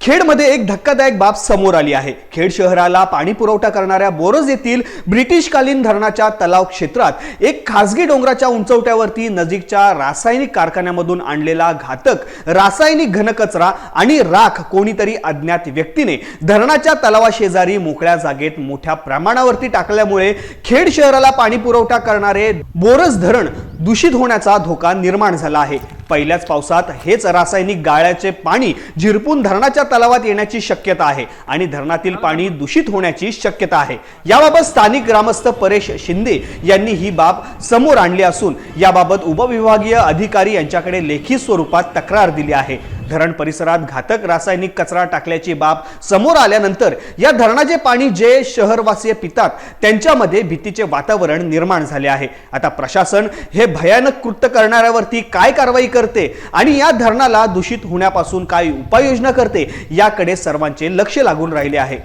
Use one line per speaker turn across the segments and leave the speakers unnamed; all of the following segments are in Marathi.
खेडमध्ये एक धक्कादायक बाब समोर आली आहे. खेड शहराला पाणी पुरवठा करणाऱ्या बोरज येथील ब्रिटिशकालीन धरणाच्या तलाव क्षेत्रात एक खासगी डोंगराच्या उंचवट्यावरती नजीकच्या रासायनिक कारखान्यामधून आणलेला घातक रासायनिक घनकचरा आणि राख कोणीतरी अज्ञात व्यक्तीने धरणाच्या तलावाशेजारी मोकळ्या जागेत मोठ्या प्रमाणावरती टाकल्यामुळे खेड शहराला पाणी पुरवठा करणारे बोरज धरण दूषित होण्याचा धोका निर्माण झाला आहे. पहिल्याच पावसात हेच रासायनिक गाळ्याचे पाणी झिरपून धरणाच्या तलावात येण्याची शक्यता आहे आणि धरणातील पाणी दूषित होण्याची शक्यता आहे. याबाबत स्थानिक ग्रामस्थ परेश शिंदे यांनी ही बाब समोर आणली असून याबाबत उपविभागीय अधिकारी यांच्याकडे लेखी स्वरूपात तक्रार दिली आहे. धरण परिसरात घातक रासायनिक कचरा टाकल्याची बाब समोर आल्यानंतर या धरणाचे पाणी जे शहरवासीय पितात त्यांच्यामध्ये भीतीचे वातावरण निर्माण झाले आहे. आता प्रशासन हे भयानक कृत्य करणाऱ्यावरती काय कारवाई करते आणि या धरणाला दूषित होण्यापासून काय उपाययोजना करते याकडे सर्वांचे लक्ष लागून राहिले आहे.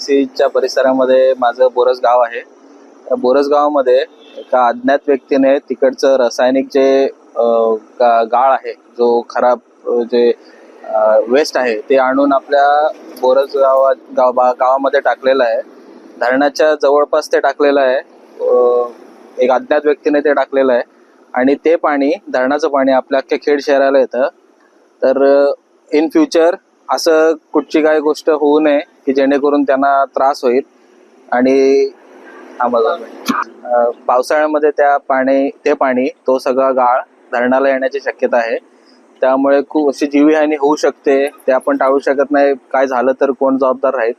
सीच्या परिसरामध्ये माझं बोरस गाव आहे. बोरस गावामध्ये एका अज्ञात व्यक्तीने तिकडचं रासायनिक जे गा- गाळ आहे जो खराब जे वेस्ट आहे ते आणून आपल्या बोरस गावा गाव बा- गावामध्ये टाकलेलं आहे. धरणाच्या जवळपास ते टाकलेलं आहे. एक अज्ञात व्यक्तीने ते टाकलेलं आहे. आणि ते पाणी धरणाचं पाणी आपल्या अख्ख्या खेड शहराला येतं. तर इन फ्युचर असं कुठची काय गोष्ट होऊ नये की जेणेकरून त्यांना त्रास होईल. आणि थांबा पावसाळ्यामध्ये त्या पाणी ते पाणी तो सगळा गाळ धरणाला येण्याची शक्यता आहे. त्यामुळे खूप अशी जीवहानी होऊ शकते. ते आपण टाळू शकत नाही. काय झालं तर कोण जबाबदार राहील?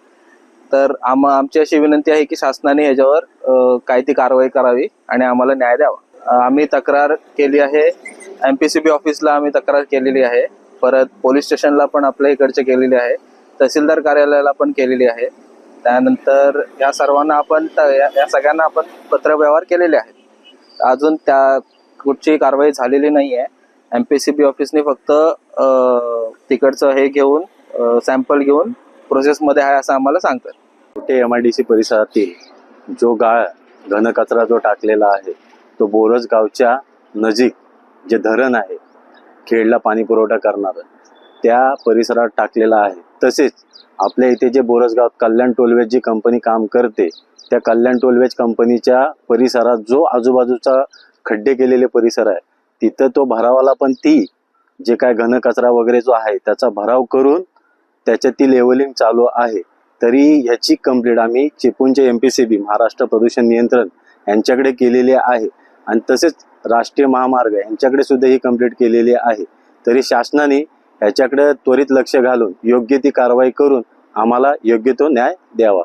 तर आम आमची अशी विनंती आहे की शासनाने ह्याच्यावर काय ती कारवाई करावी आणि आम्हाला न्याय द्यावा. आम्ही तक्रार केली आहे. एमपीसीबी ऑफिसला आम्ही तक्रार केलेली आहे. परत पोलीस स्टेशनला पण आपल्या इकडचे केलेली आहे. तहसीलदार कार्यालयाला पण केलेली आहे. त्यानंतर या सर्वांना आपण या या सगळ्यांना आपण पत्रव्यवहार केलेले आहेत. अजून त्या कुठची कारवाई झालेली नाही आहे एम पी सी बी ऑफिसने फक्त तिकडचं हे घेऊन सॅम्पल घेऊन प्रोसेसमध्ये आहे असं आम्हाला सांगतात.
कुठे एम आय डी सी परिसरातील जो गाळ घनकचरा जो टाकलेला आहे तो बोरज गावच्या नजीक जे धरण आहे खेडला पाणी पुरवठा करणारं त्या परिसरात टाकलेला आहे. तसेच आपल्या इथे जे बोरसगाव कल्याण टोलवेज जी कंपनी काम करते त्या कल्याण टोलवेज कंपनीच्या परिसरात जो आजूबाजूचा खड्डे केलेले परिसर आहे तिथं तो भरावाला पण ती जे काय घनकचरा वगैरे जो आहे त्याचा भराव करून त्याच्यातील लेवलिंग चालू आहे. तरी ह्याची कंप्लीट आम्ही चिपळूणचे M P C B Maharashtra प्रदूषण नियंत्रण यांच्याकडे केलेली आहे. आणि तसेच राष्ट्रीय महामार्ग यांच्याकडे सुद्धा ही कंप्लीट केलेली आहे. तरी शासनाने याच्याकडे त्वरित लक्ष घालून योग्य ती कारवाई करून आम्हाला योग्य तो न्याय द्यावा.